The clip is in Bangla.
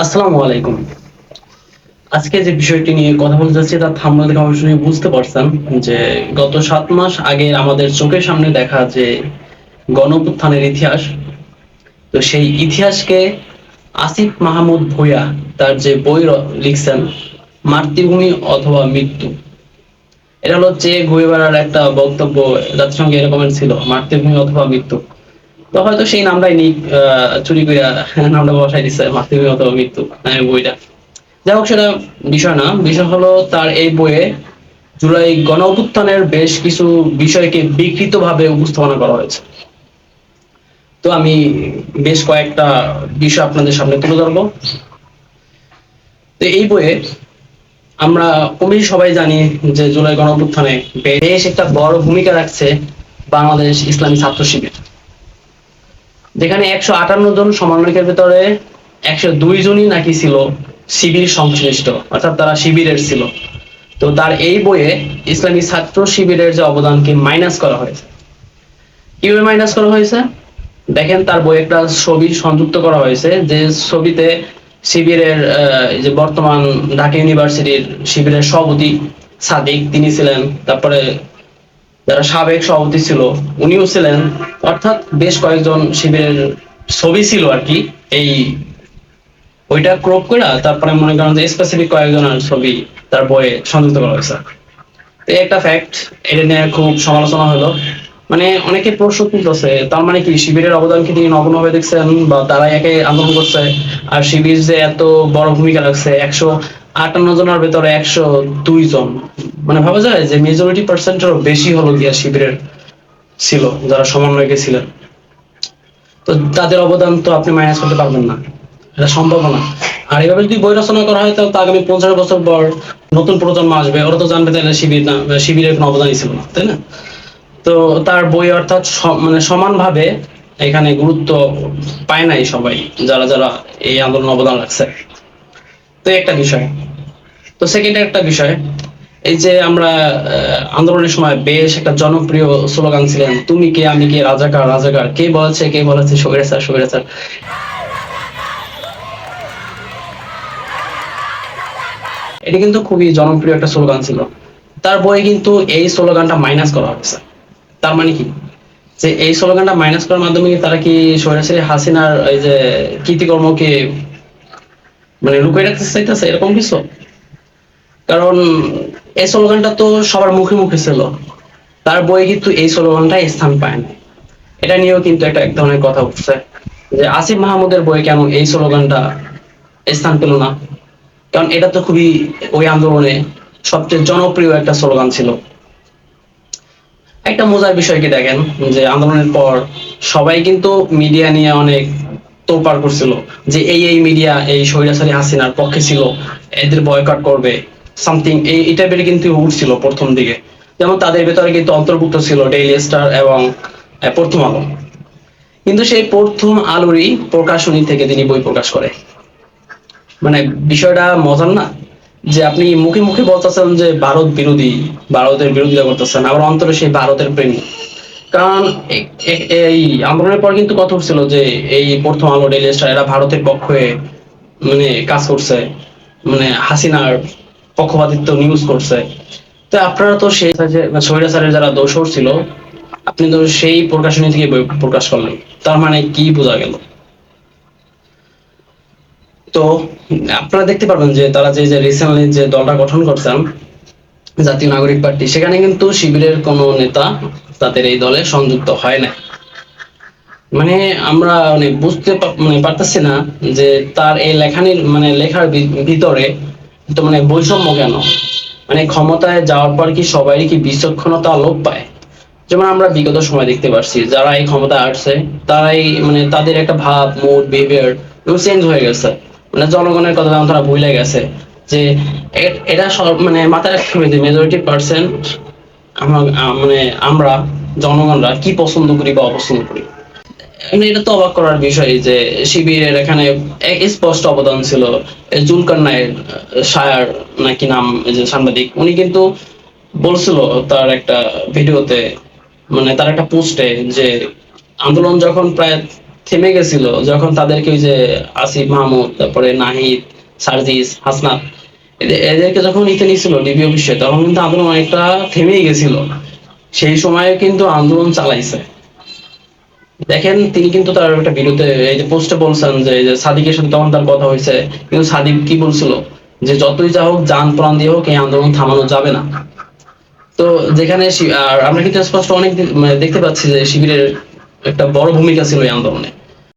আসসালামু আলাইকুম। আজকে যে বিষয়টি নিয়ে কথা বলতে যাচ্ছি তার থাম্বনেল দেখে অবশ্যই বুঝতে পারছেন যে গত সাত মাস আগে আমাদের চোখের সামনে দেখা যে গণপুত্থানের ইতিহাস, তো সেই ইতিহাসকে আসিফ মাহমুদ ভূঁইয়া তার যে বই লিখছেন, মাতৃভূমি অথবা মৃত্যু। এটা হলো যে ঘুরে বেড়ার একটা বক্তব্য জাতিসংঘে এরকমের ছিল, মাতৃভূমি অথবা মৃত্যু। তো হয়তো সেই নামটাই আহ, চুরি করে নামটা বসাই দিচ্ছে মাতৃভূমি অথবা মৃত্যু বইটা। যাই হোক সেটা বিষয় না বিষয় হলো তার এই বইয়ে জুলাই গণ অভ্যুত্থানের বেশ কিছু বিষয়কে বিকৃত ভাবে উপস্থাপনা করা হয়েছে। তো আমি বেশ কয়েকটা বিষয় আপনাদের সামনে তুলে ধরবো। তো এই বইয়ে আমরা কমবেশি সবাই জানি যে জুলাই গণ অভ্যুত্থানে বেশ একটা বড় ভূমিকা রাখছে বাংলাদেশ ইসলামী ছাত্র শিবির। যেখানে একশো আটান্ন জন সমন্বয়কের ভিতরে একশো দুই জনই নাকি ছিল শিবির সংশ্লিষ্ট, অর্থাৎ তারা শিবিরের ছিল। তো তার এই বইয়ে ইসলামী ছাত্র শিবিরের যে অবদানকে মাইনাস করা হয়েছে। কীভাবে মাইনাস করা হয়েছে? দেখেন তার বই একটা ছবি সংযুক্ত করা হয়েছে, যে ছবিতে শিবিরের যে বর্তমান ঢাকা ইউনিভার্সিটির শিবিরের সভাপতি সাদিক, তিনি ছিলেন। তারপরে যারা সাবেক সভাপতি ছিল, উনিও ছিলেন। অর্থাৎ বেশ কয়েকজন শিবিরের ছবি ছিল আর কি। এই, ওইটা ক্রপ করে তারপরে মনে করেন যে স্পেসিফিক কয়েকজনের ছবি তার বইয়ে সংযুক্ত করা হয়েছে। এই একটা ফ্যাক্ট এটা নিয়ে খুব সমালোচনা হলো। মানে অনেকে প্রশ্ন তুলতেছে, তার মানে কি শিবিরের অবদানকে তিনি নগ্নভাবে দেখছেন বা তারা একে আন্দোলন করছে? আর শিবির যে এত বড় ভূমিকা রাখছে, একশো আটান্ন জনের ভেতরে একশো দুই জন। মানে ভাবা যায় যে মেজরিটি পার্সেন্টেরও বেশি হলো গিয়া শিবিরের ছিল, যারা সমন্বয়কে ছিলেন তো তাদের অবদান তো আপনি মাইনাস করতে পারবেন না। এটা সম্ভব না। আর যদি বই রচনা করা হয় আগামী পঞ্চাশ বছর পর নতুন প্রজন্ম আসবে। ওরা তো জানবে তাহলে শিবির না শিবিরের কোনো অবদানই ছিল না, তাই না? তো তার বই অর্থাৎ মানে সমানভাবে এখানে গুরুত্ব পায় নাই সবাই, যারা যারা এই আন্দোলন অবদান রাখছে। তো একটা বিষয়। তো সেকেন্ড একটা বিষয়, এই যে আমরা আন্দোলনের সময় বেশ একটা জনপ্রিয় স্লোগান ছিলেন, তুমি কে, আমি কে, রাজাকার রাজাকার, কে বলেছে কে বলেছে স্বৈরাচার স্বৈরাচার এটা কিন্তু খুবই জনপ্রিয় একটা স্লোগান ছিল। তার বইয়ে কিন্তু এই স্লোগানটা মাইনাস করা হয়েছে। তার মানে কি? যে এই স্লোগানটা মাইনাস করার মাধ্যমে তারা কি সরাসরি হাসিনার এই যে কৃতিকর্মকে মানে লুকিয়ে রাখতে চাইতেছে, এরকম কিছু? কারণ এই স্লোগানটা তো সবার মুখে মুখে ছিল। তার বইয়ে কিন্তু এই স্লোগানটা স্থান পায় না এটা নিয়েও কিন্তু একটা এক ধরনের কথা উঠছে যে আসিফ মাহমুদের বইয়ে কেন এই স্লোগানটা স্থান পেল না? কারণ এটা তো খুবই ওই আন্দোলনে সবচেয়ে জনপ্রিয় একটা স্লোগান ছিল। একটা মজার বিষয় কি দেখেন? যে আন্দোলনের পর সবাই কিন্তু মিডিয়া নিয়ে অনেক তোলপাড় করছিল যে এই এই মিডিয়া এই স্বৈরাচারী হাসিনার পক্ষে ছিল, এদের বয়কট করবে সামথিং এই এই টাইপের কিন্তু উঠছিল প্রথম দিকে। যেমন তাদের ভেতরে কিন্তু অন্তর্ভুক্ত ছিল ডেইলি স্টার এবং প্রথম আলো। কিন্তু সেই প্রথম আলোরই প্রকাশনী থেকে তিনি বই প্রকাশ করে। মানে বিষয়টা মজার না? যে আপনি মুখে মুখে বলতেছেন যে ভারত বিরোধী, ভারতের বিরোধিতা করতেছেন, আবার অন্তরে সেই ভারতের প্রেমী। কারণ এই আন্দোলনের পর কিন্তু কথা উঠছিল যে এই প্রথম আলো ডেইলি এরা ভারতের পক্ষে মানে কাজ করছে। মানে হাসিনার পক্ষপাতিত্ব নিউজ করছে। তো আপনারা তো সেই যে স্বৈরাচারের যারা দোষর ছিল, আপনি তো সেই প্রকাশনী থেকে প্রকাশ করলেন। তার মানে কি বোঝা গেল? তো আপনারা দেখতে পারবেন যে তারা যে রিসেন্টলি যে দলটা গঠন করছেন, জাতীয় নাগরিক পার্টি, সেখানে কিন্তু শিবিরের কোনো নেতা তাদের এই দলে সংযুক্ত হয় না মানে আমরা মানে বুঝতে মানে পারতেছি না যে তার এই লেখানির মানে লেখার ভিতরে তো মানে বৈষম্য কেন? মানে ক্ষমতায় যাওয়ার পর কি সবাই কি বিচক্ষণতা লোপ পায়? যেমন আমরা বিগত সময় দেখতে পারছি, যারা এই ক্ষমতায় আসছে, তারাই মানে তাদের একটা ভাব মুড বিহেভিয়ার চেঞ্জ হয়ে গেছে। মানে জনগণের কথা তারা ভুলে গেছে যে এটা সব মানে মাথায় রাখতে হবে যে মেজরিটি পার্সেন্ট মানে আমরা জনগণরা কি পছন্দ করি বা অপছন্দ করি? মানে এটা তো অবাক করার বিষয় যে শিবিরের এখানে স্পষ্ট অবদান ছিল জুলকার নায়ের সায়ার নাকি নাম যে সাংবাদিক, উনি কিন্তু বলছিল তার একটা ভিডিওতে মানে তার একটা পোস্টে যে আন্দোলন যখন প্রায় থেমে গেছিল, যখন তাদেরকে ওই যে আসিফ মাহমুদ, তারপরে নাহিদ, সার্জিস, হাসনাত এদেরকে যখন ইতে নিয়েছিল ডিবি অফিসে, তখন কিন্তু আন্দোলন অনেকটা থেমেই গেছিল। সেই সময়ে কিন্তু আন্দোলন চালাইছে। দেখেন, তিনি কিন্তু তার একটা বিরুদ্ধে, এই যে পোস্টে বলছেন যে সাদিকের সাথে তখন তার কথা হয়েছে। কিন্তু সাদিক কি বলছিল? যে যতই যা হোক, যান প্রাণ দিয়ে হোক, এই আন্দোলন থামানো যাবে না। তো যেখানে আমরা কিন্তু স্পষ্ট অনেক মানে দেখতে পাচ্ছি যে শিবিরের একটা বড় ভূমিকা ছিল এই আন্দোলনে।